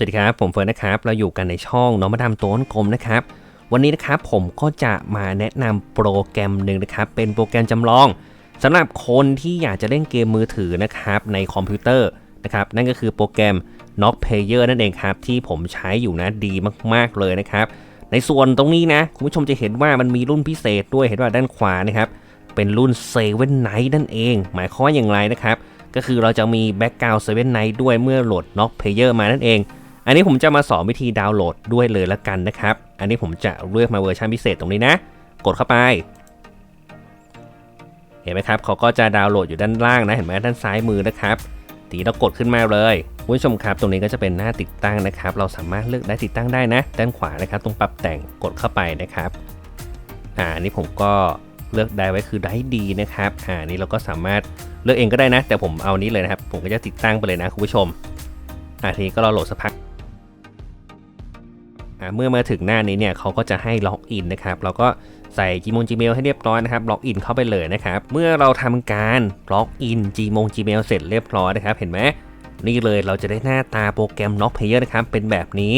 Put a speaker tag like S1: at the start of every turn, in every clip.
S1: สวัสดีครับ ผมเฟิร์นนะครับ เราอยู่กันในช่องน้องมาดามตัวกลมนะครับ วันนี้นะครับผมก็จะมาแนะนำโปรแกรมหนึ่งนะครับ เป็นโปรแกรมจำลองสำหรับคนที่อยากจะเล่นเกมมือถือนะครับในคอมพิวเตอร์นะครับ นั่นก็คือโปรแกรม n o c k Player นั่นเองครับ ที่ผมใช้อยู่นะดีมาก ๆเลยนะครับ ในส่วนตรงนี้นะ คุณผู้ชมจะเห็นว่ามันมีรุ่นพิเศษด้วยเห็นว่าด้านขวานะครับเป็นรุ่น Seven Night นั่นเอง หมายความว่าอย่างไรนะครับ ก็คือเราจะมี Background Seven Night ด้วยเมื่อโหลด Knock Player มานั่นเอง อันนี้ผมจะมาสอนวิธีดาวน์โหลดด้วยเลยละกันนะครับ อันนี้ผมจะเลือกมาเวอร์ชันพิเศษตรงนี้นะ กดเข้าไป เห็นไหมครับเขาก็จะดาวน์โหลดอยู่ด้านล่างนะ เห็นไหมด้านซ้ายมือนะครับ ทีเรากดขึ้นมาเลยคุณผู้ชมครับ ตรงนี้ก็จะเป็นหน้าติดตั้งนะครับ เราสามารถเลือกได้ติดตั้งได้นะ ด้านขวานะครับ ตรงปรับแต่งกดเข้าไปนะครับ อ่าอันนี้ผมก็เลือกได้ไว้คือได้ดีนะครับ อ่าอันนี้เราก็สามารถเลือกเองก็ได้นะ แต่ผมเอานี้เลยนะครับ ผมก็จะติดตั้งไปเลยนะคุณผู้ชมอ่าทีนี้ก็รอโหลดสักพัก เมื่อมาถึงหน้านี้เนี่ยเขาก็จะให้ล็อกอินนะครับ เราก็ใส่ Gmail Gmail ให้เรียบร้อยนะครับ ล็อกอินเข้าไปเลยนะครับ เมื่อเราทำการล็อกอิน Gmail Gmail เสร็จเรียบร้อยนะครับ เห็นไหมนี่เลยเราจะได้หน้าตาโปรแกรม Knock Player นะครับ เป็นแบบนี้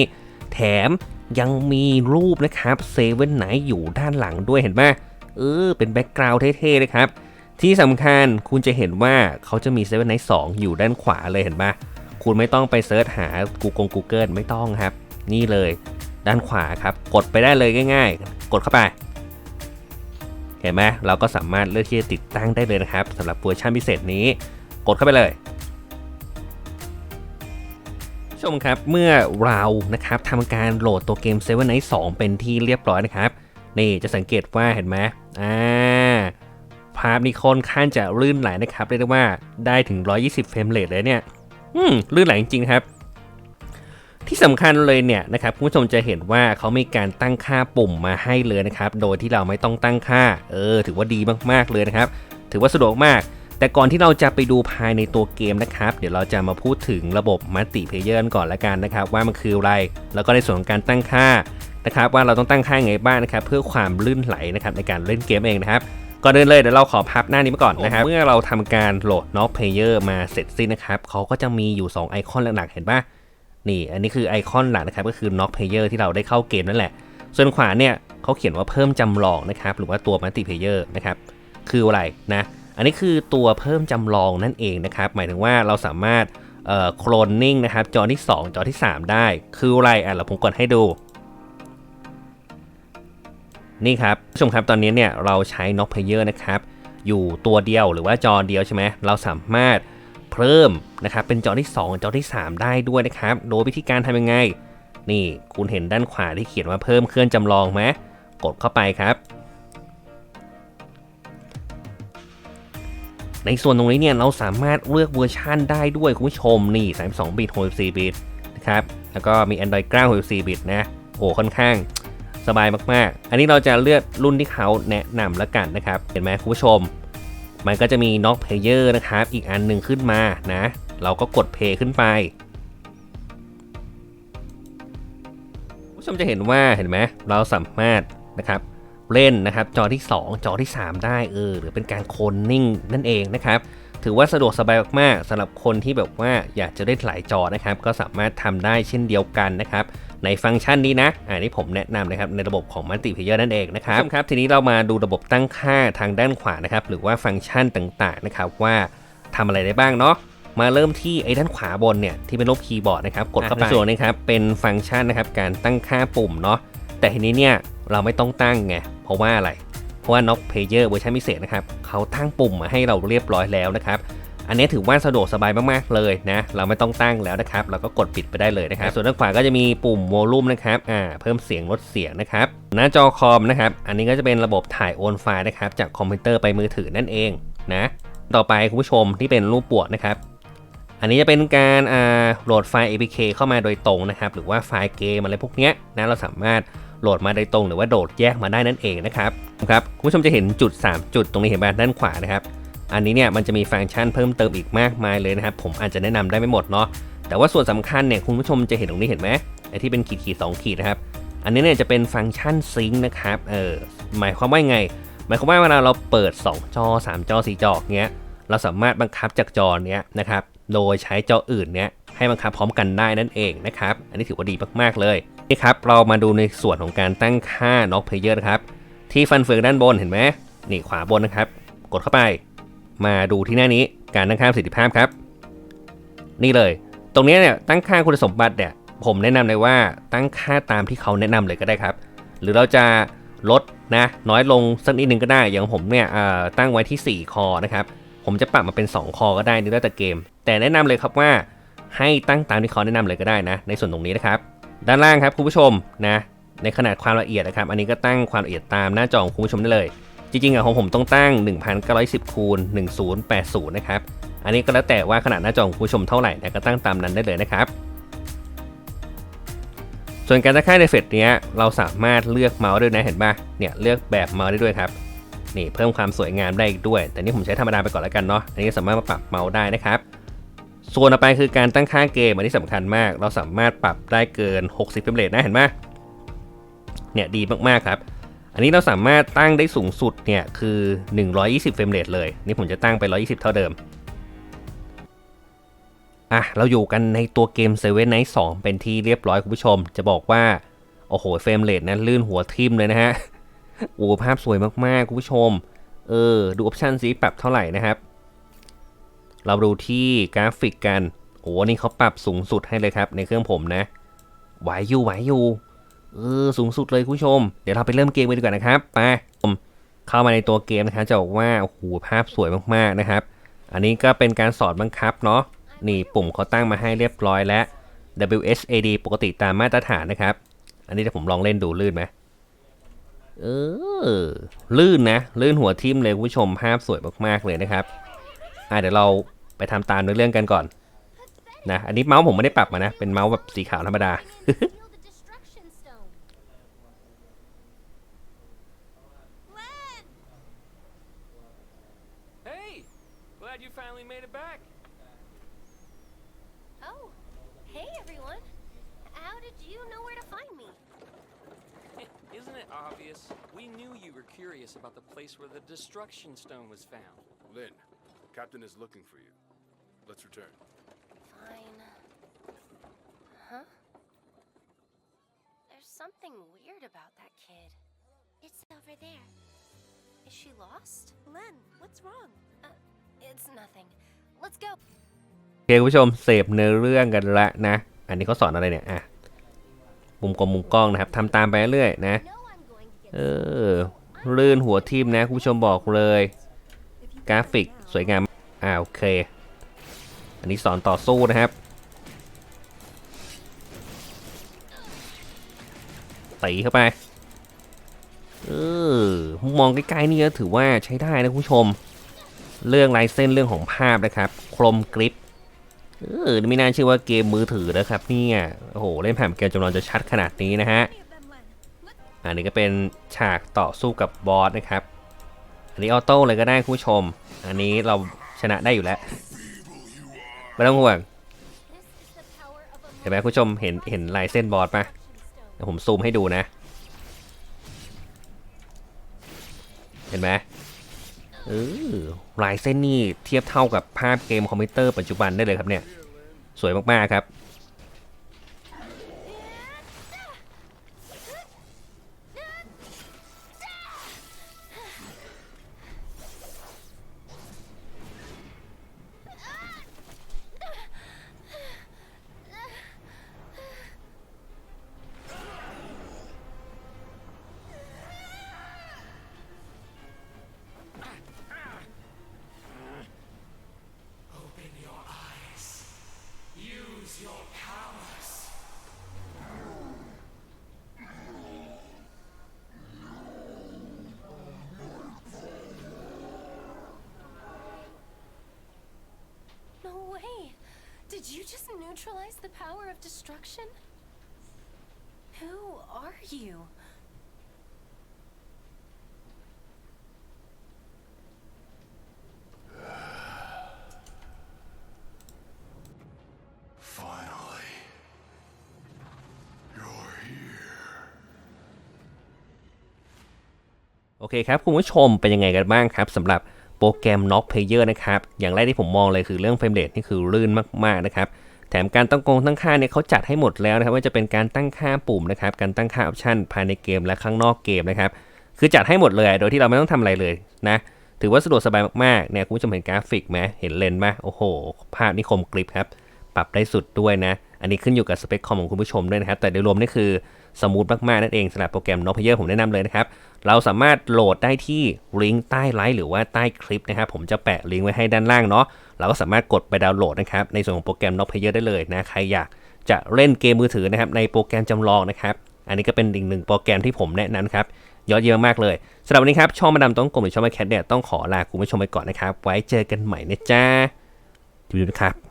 S1: แถมยังมีรูปนะครับเซเว่นไหนอยู่ด้านหลังด้วยเห็นไหมเออ เป็นแบ็กกราวด์เท่ๆเลยครับ ที่สำคัญคุณจะเห็นว่าเขาจะมีเซเว่นไนท์สอยู่ด้านขวาเลยเห็นปะคุณไม่ต้องไปเซิร์ชหา Google Google ไม่ต้องครับ นี่เลย ด้านขวาครับ กดไปได้เลยง่าย ๆ กดเข้าไป เห็นไหมเราก็สามารถเลือกที่จะติดตั้งได้เลยนะครับสำหรับเวอร์ชันพิเศษนี้ กดเข้าไปเลยชมครับ เมื่อเรานะครับทำการโหลดตัวเกม Seven Night 2 เป็นที่เรียบร้อยนะครับ นี่จะสังเกตว่าเห็นไหมอ่าภาพนี่ค่อนข้างจะลื่นไหลนะครับ เรียกได้ว่าได้ถึง 120 เฟรมเรทเลยเนี่ย อืมลื่นไหลจริงๆครับ ที่สำคัญเลยเนี่ยนะครับคุณผู้ชมจะเห็นว่าเขามีการตั้งค่าปุ่มมาให้เลยนะครับโดยที่เราไม่ต้องตั้งค่าเออถือว่าดีมากๆเลยนะครับถือว่าสะดวกมากแต่ก่อนที่เราจะไปดูภายในตัวเกมนะครับ เดี๋ยวเราจะมาพูดถึงระบบมัลติเพเยอร์ก่อนละกันนะครับ ว่ามันคืออะไร แล้วก็ในส่วนของการตั้งค่านะครับ ว่าเราต้องตั้งค่าไงบ้างนะครับ เพื่อความลื่นไหลนะครับในการเล่นเกมเองนะครับก่อนอื่นเลยเดี๋ยวเราขอพับหน้านี้มาก่อนนะครับ เมื่อเราทำการโหลด Knock Player มาเสร็จสิ้นนะครับเขาก็จะมีอยู่ 2 ไอคอนหลักๆเห็นปะ นี่อันนี้คือไอคอนหลักนะครับก็คือ Knock Player ที่เราได้เข้าเกมนั่นแหละ ส่วนขวาเนี่ยเขาเขียนว่าเพิ่มจำลองนะครับหรือว่าตัว Multiplayer นะครับคืออะไรนะอันนี้คือตัวเพิ่มจำลองนั่นเองนะครับหมายถึงว่าเราสามารถโคลนนิ่งนะครับจอที่ 2 จอที่ 3 ได้ คืออะไรอะเราผมกดให้ดูนี่ครับผู้ชมครับตอนนี้เนี่ยเราใช้ Knock Player นะครับอยู่ตัวเดียวหรือว่าจอเดียวใช่ไหมเราสามารถ เพิ่มนะครับเป็นจอที่ 2 จอที่ 3 ได้ด้วยนะครับ โดยวิธีการทำยังไง นี่คุณเห็นด้านขวาที่เขียนว่าเพิ่มเคลื่อนจำลองไหมกดเข้าไปครับ ในส่วนตรงนี้เนี่ยเราสามารถเลือกเวอร์ชันได้ด้วยคุณผู้ชมนี่ 32 บิต 64 บิตนะครับ แล้วก็มี Android 9 64 บิตนะ โอ้ค่อนข้างสบายมาก ๆ อันนี้เราจะเลือกรุ่นที่เขาแนะนำแล้วกันนะครับ เห็นไหมคุณผู้ชม มันก็จะมีน็อกเพลเยอร์นะครับ อีกอันหนึ่งขึ้นมานะ เราก็กดเพย์ขึ้นไปผู้ชมจะเห็นว่าเห็นไหมเราสามารถนะครับเล่นนะครับจอที่ 2 จอที่ 3 ได้เออหรือเป็นการโคนนิ่งนั่นเองนะครับ ถือว่าสะดวกสบายมากๆสำหรับคนที่แบบว่าอยากจะเล่นหลายจอนะครับ ก็สามารถทำได้เช่นเดียวกันนะครับในฟังก์ชันนี้นะอันนี้ผมแนะนำนะครับในระบบของ Multiplayer นั่นเองนะครับครับ ทีนี้เรามาดูระบบตั้งค่าทางด้านขวานะครับ หรือว่าฟังก์ชันต่างๆนะครับว่าทำอะไรได้บ้างเนาะ มาเริ่มที่ไอ้ด้านขวาบนเนี่ยที่เป็นรูปคีย์บอร์ดนะครับ กดเข้าไปส่วนนี้ครับเป็นฟังก์ชันนะครับการตั้งค่าปุ่มเนาะ แต่ทีนี้เนี่ยเราไม่ต้องตั้งไง เพราะว่าอะไรเพ ราะว่า Knock Player เวอร์ชันพิเศษนะครับเขาตั้งปุ่มมาให้เราเรียบร้อยแล้วนะครับอันนี้ถือว่าสะดวกสบายมากๆเลยนะเราไม่ต้องตั้งแล้วนะครับเราก็กดปิดไปได้เลยนะครับ ส่วนด้านขวาก็จะมีปุ่มโวลูมนะครับอ่าเพิ่มเสียงลดเสียงนะครับหน้าจอคอมนะครับอันนี้ก็จะเป็นระบบถ่ายโอนไฟล์นะครับจากคอมพิวเตอร์ไปมือถือนั่นเองนะต่อไปคุณผู้ชมที่เป็นรูปปวกนะครับอันนี้จะเป็นการอ่าโหลดไฟล์ APK เข้ามาโดยตรงนะครับหรือว่าไฟล์เกมอะไรพวกเนี้ยนะเราสามารถ โหลดมาโดยตรงหรือว่าโดดแยกมาได้นั่นเองนะครับครับคุณผู้ชมจะเห็นจุด 3 จุดตรงนี้เห็นไหมด้านขวานะครับ อันนี้เนี่ยมันจะมีฟังก์ชันเพิ่มเติมอีกมากมายเลยนะครับ ผมอาจจะแนะนำได้ไม่หมดเนาะแต่ว่าส่วนสำคัญเนี่ยคุณผู้ชมจะเห็นตรงนี้เห็นไหมไอ้ที่เป็นขีดขีดสองขีดนะครับอันนี้เนี่ยจะเป็นฟังก์ชันซิงค์นะครับเออหมายความว่าไง หมายความว่าเวลาเราเปิด 2 จอ 3 จอ 4 จอเงี้ยเราสามารถบังคับจากจอเนี้ยนะครับโดยใช้จออื่นเนี้ย ให้บังคับพร้อมกันได้นั่นเองนะครับ อันนี้ถือว่าดีมากๆเลยนี่ครับเรามาดูในส่วนของการตั้งค่า Knock Player นะครับที่ฟันเฟืองด้านบนเห็นไหมนี่ขวาบนนะครับ กดเข้าไป มาดูที่หน้านี้การตั้งค่าประสิทธิภาพครับ นี่เลย ตรงนี้เนี่ยตั้งค่าคุณสมบัติเนี่ยผมแนะนำเลยว่าตั้งค่าตามที่เขาแนะนำเลยก็ได้ครับ หรือเราจะลดนะน้อยลงสักนิดนึงก็ได้ อย่างผมเนี่ยเอ่อตั้งไว้ที่ 4 คอนะครับ ผมจะปรับมาเป็น 2 คอก็ได้นี่แล้วแต่เกม แต่แนะนำเลยครับว่า ให้ตั้งตามที่เขาแนะนำเลยก็ได้นะ ในส่วนตรงนี้นะครับ ด้านล่างครับคุณผู้ชมนะในขนาดความละเอียดนะครับ อันนี้ก็ตั้งความละเอียดตามหน้าจอของคุณผู้ชมได้เลย จริงๆอะของผมต้องตั้ง 1910คูณ1080 นะครับ อันนี้ก็แล้วแต่ว่าขนาดหน้าจอของคุณผู้ชมเท่าไหร่นะก็ตั้งตามนั้นได้เลยนะครับ ส่วนการตั้งค่าในเฟสเนี้ยเราสามารถเลือกเมาส์ด้วยนะเห็นปะเนี่ยเลือกแบบเมาส์ได้ด้วยครับ นี่เพิ่มความสวยงามได้อีกด้วย แต่นี่ผมใช้ธรรมดาไปก่อนแล้วกันเนาะ อันนี้สามารถมาปรับเมาส์ได้นะครับ ส่วนต่อไปคือการตั้งค่าเกมอันนี้สำคัญมาก เราสามารถปรับได้เกิน 60เฟรมเรทนะเห็นไหมเนี่ยดีมากๆครับ อันนี้เราสามารถตั้งได้สูงสุดเนี่ยคือ 120เฟรมเรทเลย นี่ผมจะตั้งไป 120 เท่าเดิมอะเราอยู่กันในตัวเกม Seven Night 2 เป็นที่เรียบร้อยคุณผู้ชม จะบอกว่า โอ้โหเฟรมเรทนั้นลื่นหัวทิ่มเลยนะฮะโอ้ภาพสวยมากๆคุณผู้ชม เออ ดูออปชันซิปรับเท่าไหร่นะครับ เราดูที่กราฟิกกันโอ้นี่เขาปรับสูงสุดให้เลยครับ ในเครื่องผมนะไหวอยู่ไหวอยู่เออสูงสุดเลยคุณผู้ชม เดี๋ยวเราไปเริ่มเกมกันดีกว่านะครับไปเข้ามาในตัวเกมนะครับจะบอกว่าโอ้โหภาพสวยมากๆนะครับ อันนี้ก็เป็นการสอนบังคับเนาะนี่ปุ่มเขาตั้งมาให้เรียบร้อยแล้ว WSAD ปกติตามมาตรฐานนะครับ อันนี้เดี๋ยวผมลองเล่นดูลื่นไหมเออลื่นนะ ลื่นหัวทิ่มเลยคุณผู้ชมภาพสวยมากๆเลยนะครับ อะเดี๋ยวเราไปทำตามเนื้อเรื่องกันก่อนนะอันนี้เมาส์ผมไม่ได้ปรับมานะ เป็นเมาส์แบบสีขาวธรรมดา
S2: Steal the destruction stone. Len!
S3: Hey! Glad you finally made it back.
S2: Oh, hey everyone. How did you know where to find me?
S3: Isn't it obvious? We knew you were curious about the place where the destruction stone was found.
S4: Lynn, Captain is looking for you. Let's return.
S2: Fine. Huh? There's something weird about that kid. It's over there. Is she lost? Len, what's wrong? Uh, it's nothing. Let's go.
S1: โอเคคุณผู้ชมเสพเนื้อเรื่องกันละนะ อันนี้เขาสอนอะไรเนี่ยอะมุมกลมมุมกล้องนะครับทำตามไปเรื่อยๆนะ
S2: No, I'm going to get
S1: เออลื่นหัวทิ่มนะคุณผู้ชมบอกเลย กราฟิกสวยงาม อ่าโอเค อันนี้สอนต่อสู้นะครับตีเข้าไปเออมองใกล้ๆนี่ก็ถือว่าใช้ได้นะคุณผู้ชม เรื่องลายเส้นเรื่องของภาพนะครับคมกริปเออไม่น่าเชื่อว่าเกมมือถือนะครับเนี่ยโอ้โห เล่นผ่านเกมจำลองจะชัดขนาดนี้นะฮะ อันนี้ก็เป็นฉากต่อสู้กับบอสนะครับ อันนี้ออโต้เลยก็ได้คุณผู้ชม อันนี้เราชนะได้อยู่แล้ว ไม่ต้องห่วง เห็นไหมคุณผู้ชมเห็นเห็นลายเส้นบอสปะเดี๋ยวผมซูมให้ดูนะ เห็นไหมเออลายเส้นนี่เทียบเท่ากับภาพเกมคอมพิวเตอร์ปัจจุบันได้เลยครับเนี่ย สวยมาก ๆ ครับ
S2: neutralize the power of destruction? Who are you?
S4: Finally. You're here.
S1: โอเคครับ คุณผู้ชมเป็นยังไงกันบ้างครับสำหรับโปรแกรม Knock Player นะครับ อย่างแรกที่ผมมองเลยคือเรื่องเฟรมเรทนี่คือลื่นมาก ๆ นะครับ แถมการตั้งกงตั้งค่าเนี่ยเขาจัดให้หมดแล้วนะครับว่าจะเป็นการตั้งค่าปุ่มนะครับการตั้งค่าออปชันภายในเกมและข้างนอกเกมนะครับคือจัดให้หมดเลยโดยที่เราไม่ต้องทำอะไรเลยนะถือว่าสะดวกสบายมากๆเนี่ยคุณผู้ชมเห็นกราฟิกไหมเห็นเลนไหมโอ้โห ภาพนี่คมกริบครับปรับได้สุดด้วยนะ อันนี้ขึ้นอยู่กับสเปคคอมของคุณผู้ชมด้วยนะครับ แต่โดยรวมนี่คือสมูทมากๆนั่นเองสำหรับโปรแกรม n o p e r ผมแนะนำเลยนะครับ เราสามารถโหลดได้ที่ลิงก์ใต้ไลฟ์หรือว่าใต้คลิปนะครับ ผมจะแปะลิงก์ไว้ให้ด้านล่างเนาะ เราก็สามารถกดไปดาวน์โหลดนะครับในส่วนของโปรแกรม n o p e r ได้เลยนะใครอยากจะเล่นเกมมือถือนะครับในโปรแกรมจำลองนะครับอันนี้ก็เป็นอีกหนึ่งโปรแกรมที่ผมแนะนำครับยอดเยี่ยมมากเลยสำหรับวันนี้ครับช่องมาดามต้องกลมหรือช่องมาแคทเนี่ยต้องขอลาคุณผู้ชมไปก่อนนะครับไว้เจอกันใหม่นะจ๊ะดูนะครับ